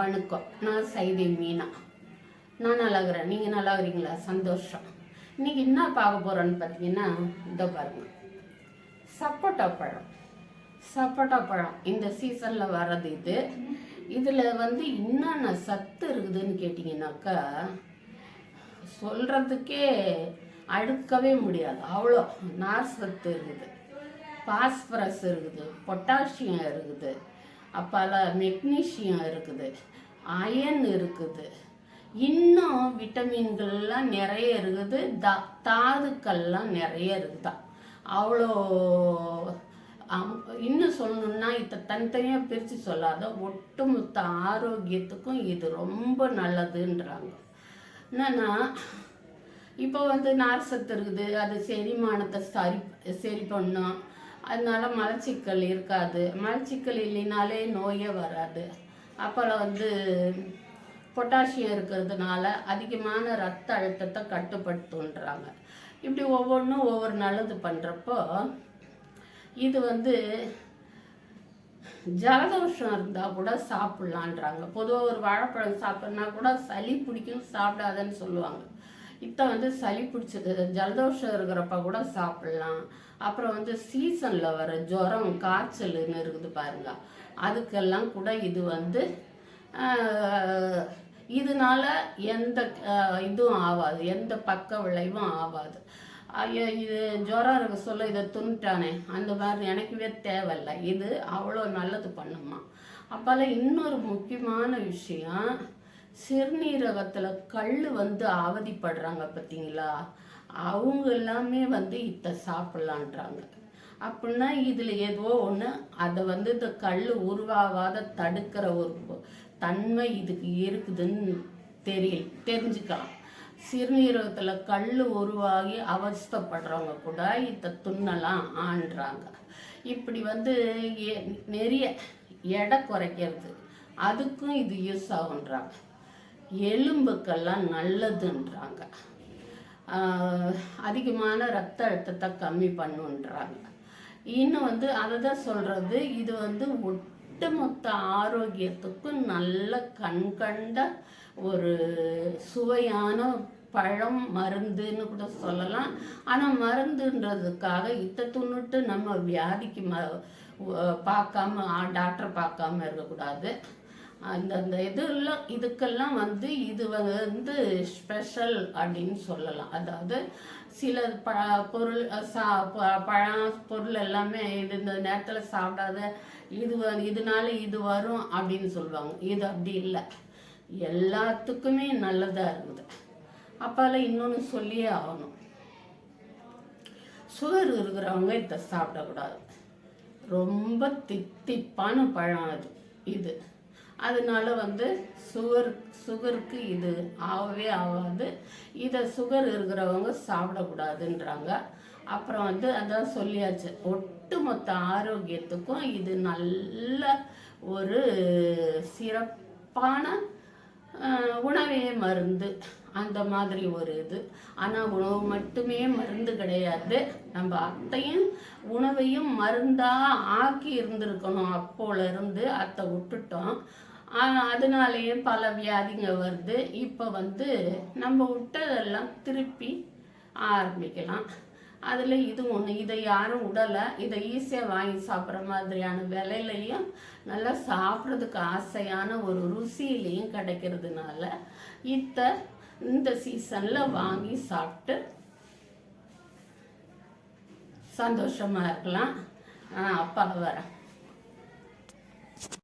வணக்கம். நான் சைதை மீனா. நான் நல்லா இருக்கிறேன். நீங்கள் நல்லா இருக்கிறீங்களா? சந்தோஷம். இன்னைக்கு என்ன பார்க்க போகிறோன்னு பார்த்தீங்கன்னா இதோ பாருங்க. சப்போட்டா பழம். சப்போட்டா பழம். இந்த சீசனில் வர்றது இது. இதில் வந்து என்னென்ன சத்து இருக்குதுன்னு கேட்டிங்கனாக்கா சொல்கிறதுக்கே அடுக்கவே முடியாது. அவ்வளோ. நார் சத்து இருக்குது. பாஸ்பரஸ் இருக்குது. பொட்டாசியம் இருக்குது. பல மெக்னீஷியம் இருக்குது அயன் இருக்குது. இன்னும் விட்டமின்கள்லாம் நிறைய இருக்குது தா தாதுக்கள்லாம் நிறைய இருக்குதா? அவ்வளோ அம்- இன்னும் சொல்லணும்னா இதை தனித்தனியாக பிரித்து சொல்லாத ஒட்டுமொத்த ஆரோக்கியத்துக்கும் இது ரொம்ப நல்லதுன்றாங்க. என்னன்னா இப்போ வந்து நார் சத்து இருக்குது அது செரிமானத்தை சரி சரி பண்ணும். அதனால மலச்சிக்கல் இருக்காது. மலச்சிக்கல் இல்லைனாலே நோயே வராது. அப்புறம் வந்து பொட்டாசியம் இருக்கிறதுனால அதிகமான ரத்த அழுத்தத்தை கட்டுப்படுத்துன்றாங்க. இப்படி ஒவ்வொன்றும் ஒவ்வொரு நல்லது பண்ணுறப்போ இது வந்து ஜலதோஷம் இருந்தால் கூட சாப்பிட்லான்றாங்க. பொதுவாக ஒரு வாழைப்பழம் சாப்பிட்னா கூட சளி பிடிக்கும் சாப்பிடாதன்னு சொல்லுவாங்க. இத்தை வந்து சளி பிடிச்சது ஜலதோஷம் இருக்கிறப்ப கூட சாப்பிட்லாம். அப்புறம் வந்து சீசனில் வர ஜுரம் காய்ச்சல்னு இருக்குது பாருங்க. அதுக்கெல்லாம் கூட இது வந்து இதனால எந்த இதுவும் ஆகாது எந்த பக்க விளைவும் ஆகாது ஐயோ இது ஜுரம் இருக்க சொல்ல இதை துணிட்டானே அந்த மாதிரி எனக்குவே தேவையில்ல. இது அவ்வளோ நல்லது பண்ணுமா. அப்போல்லாம் இன்னொரு முக்கியமான விஷயம் சிறுநீரகத்தில் கல் வந்து அவதிப்படுறாங்க பார்த்தீங்களா அவங்க எல்லாமே வந்து இதை சாப்பிட்லான்றாங்க. அப்படின்னா இதில் ஏதோ ஒன்று அதை வந்து இந்த கல் உருவாகாத தடுக்கிற ஒரு தன்மை இதுக்கு இருக்குதுன்னு தெரியல தெரிஞ்சுக்கலாம். சிறுநீரகத்தில் கல் உருவாகி அவஸ்தப்படுறவங்க கூட இதை துண்ணலாம் ஆன்றாங்க. இப்படி வந்து நிறைய எடை குறைக்கிறது. அதுக்கும் இது யூஸ் ஆகுன்றாங்க. எலும்புக்கெல்லாம் நல்லதுன்றாங்க. அதிகமான ரத்த அழுத்தத்தை கம்மி பண்ணுன்றாங்க. இன்னும் வந்து அதை தான் சொல்கிறது இது வந்து ஒட்டுமொத்த ஆரோக்கியத்துக்கும் நல்ல கண்கண்ட ஒரு சுவையான பழம் மருந்துன்னு கூட சொல்லலாம். ஆனால் மருந்துன்றதுக்காக இத்தை துண்ணுட்டு நம்ம வியாதிக்கு ம பார்க்காம டாக்டர் பார்க்காம இருக்கக்கூடாது. அந்த அந்த இதெல்லாம் இதுக்கெல்லாம் வந்து இது வந்து ஸ்பெஷல் அப்படின்னு சொல்லலாம். அதாவது சில ப பொருள் சா ப- பழம் பொருள் எல்லாமே இது இந்த நேரத்தில் சாப்பிடாத இது வ- இதனால இது வரும் அப்படின்னு சொல்லுவாங்க. இது அப்படி இல்லை. எல்லாத்துக்குமே நல்லதாக இருக்குது. அப்பால இன்னொன்று சொல்லியே ஆகணும். சுகர் இருக்கிறவங்க இதை சாப்பிடக்கூடாது. ரொம்ப தித்திப்பான பழம் அது இது. அதனால வந்து சுகர் சுகருக்கு இது ஆகவே ஆகாது. இதை சுகர் இருக்கிறவங்க சாப்பிடக்கூடாதுன்றாங்க. அப்புறம் வந்து அதான் சொல்லியாச்சு ஒட்டுமொத்த ஆரோக்கியத்துக்கும் இது நல்ல ஒரு சிறப்பான உணவே மருந்து. அந்த மாதிரி ஒரு இது. ஆனால் உணவு மட்டுமே மருந்து கிடையாது. நம்ம அத்தையும் உணவையும் மருந்தாக ஆக்கி இருந்திருக்கணும் அப்போலேருந்து அத்தை விட்டுட்டோம். அதனாலேயே பல வியாதிங்க வருது. இப்போ வந்து நம்ம விட்டதெல்லாம் திருப்பி ஆரம்பிக்கலாம். அதில் இது ஒன்று இதை யாரும் விடலை இதை ஈஸியாக வாங்கி சாப்பிட்ற மாதிரியான விலையிலையும் நல்லா சாப்பிட்றதுக்கு ஆசையான ஒரு ருசியிலையும் கிடைக்கிறதுனால இத்தை இந்த சீசனில் வாங்கி சாப்பிட்டு சந்தோஷமாக இருக்கலாம். நான் அப்பா வரேன்.